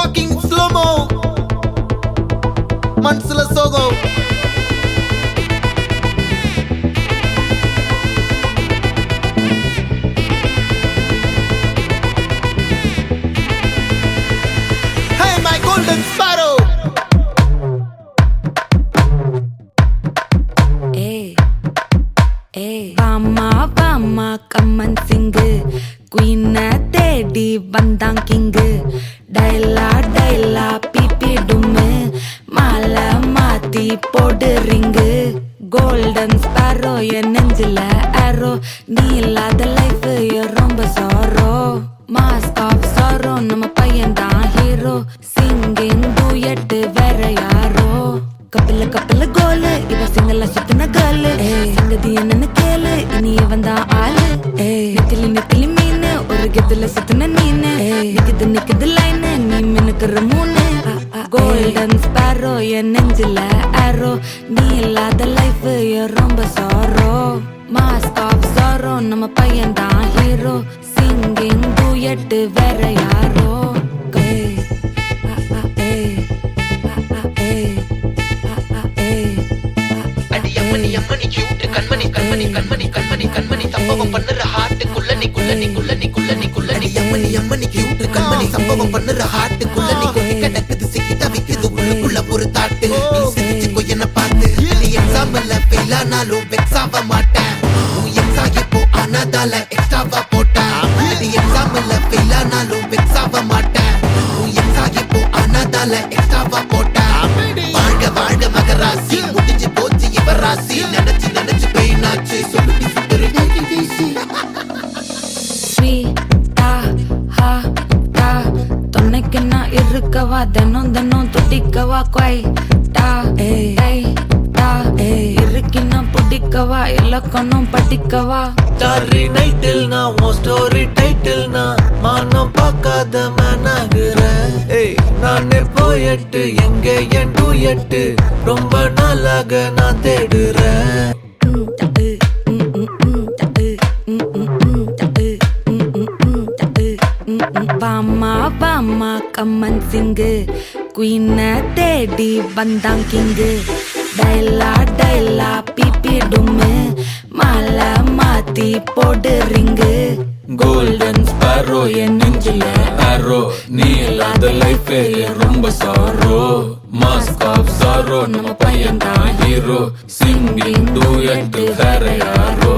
Walking slo-mo மனசுல சோகம் Hey, my golden sparrow! ஏய் ஏய் வாமா வாமா கம்மன் சிங்கு குயின தேடி வந்தான் கிங்கு. டைலா டைலா பிபி டும்மு மாலை மாத்தி போடு ரிங்கு. கோல்டன் ஸ்பாரோ என் நெஞ்சில ஆரோ நீ இல்லாத லைஃப் ரொம்ப சாரோ மாஸ்க் ஆஃப் சாரோ நம்ம பையன் தான் ஹீரோ சிங்கிங் டூயட்டு வேற யாரோ. கப்பல கப்பல கோலு. இவ சிங்கல சுத்தின கேர்ளு சங்கதி என்னன்னு கேளு. இனி இவன் தான் ஆளு. ஏய் மீன் கெத்துல சுத்தின நீனு. நிக்குது நிக்குது லைன் நீ மினுக்குற மூணு கோல்டன் ஸ்பாரோ என் நெஞ்சில ஆரோ நீ இல்லாத லைஃப் ரொம்ப சாரோ மாஸ்க் ஆஃப் சாரோ நம்ம பையன் தான் ஹீரோ சிங்கிங் டூயட்டு வேற யாரோ. அம்மணி கியூட் கண்மணி கண்மணி கண்மணி கண்மணி கண்மணி சம்பவம் பண்ணுற ஹார்ட் குள்ள நீ குள்ள நீ குள்ள நீ குள்ள நீ குள்ள நீ அம்மணி அம்மணி கியூட் கண்மணி சம்பவம் பண்ணுற ஹார்ட் குள்ள நீ கொட்டி கிடக்குது சிக்கி தவிக்குது உள்ளுக்குள்ள ஒரு தாட்டு. நீ சிரிச்சுக்கோ என்ன பார்த்து நீ எக்ஸாம்ல ஃபெயில் ஆனாலும் வெக்ஸ் ஆக மாட்டேன். எக்ஸா இப்போ ஆனதால எக்ஸ்ட்ராவா போட்டேன். நீ எக்ஸாம்ல ஃபெயில் ஆனாலும் வெக்ஸ் ஆக மாட்டேன். எக்ஸா இப்போ ஆனதால ராசி நினைச்சு நினைச்சு பெயின் ஆச்சு சொல்லி சுத்தரு ஸ்வீட்டா, ஹா, டா. துணைக்கு நான் இருக்கவா தினம் தினம் துடிக்கவா குவைட்டா, டை, டா. இருக்கின்னா பிடிக்கவா இலக்கணம் படிக்கவா. ஸ்டாரி நைட்டில் நான் உன் ஸ்டோரி டைட்டில் நான் மானம் பார்க்காத மேன் ஆகுறேன் ஏய். நானே போயட்டு எங்க என் டூயட்டு? ரொம்ப நாளாக நான் தேடுறேன். ம், டக்கு, ம், ம், ம், டக்கு, ம், ம், ம், டக்கு, ம், ம், ம், டக்கு, ம், ம். வாமா வாமா கம்மன் சிங்கு குயின தேடி வந்தான் கிங்கு டைலா டைலா பிபி டும்மு. மாலை மாத்தி போடு ரிங்கு கோல்டன் ஸ்பாரோ என் நெஞ்சில ஆரோ நீ இல்லாத லைஃப் ரொம்ப சாரோ மாஸ்க் ஆஃப் சாரோ நம்ம பையன் தான் ஹீரோ சிங்கிங் டூ எட்டு வேற யாரோ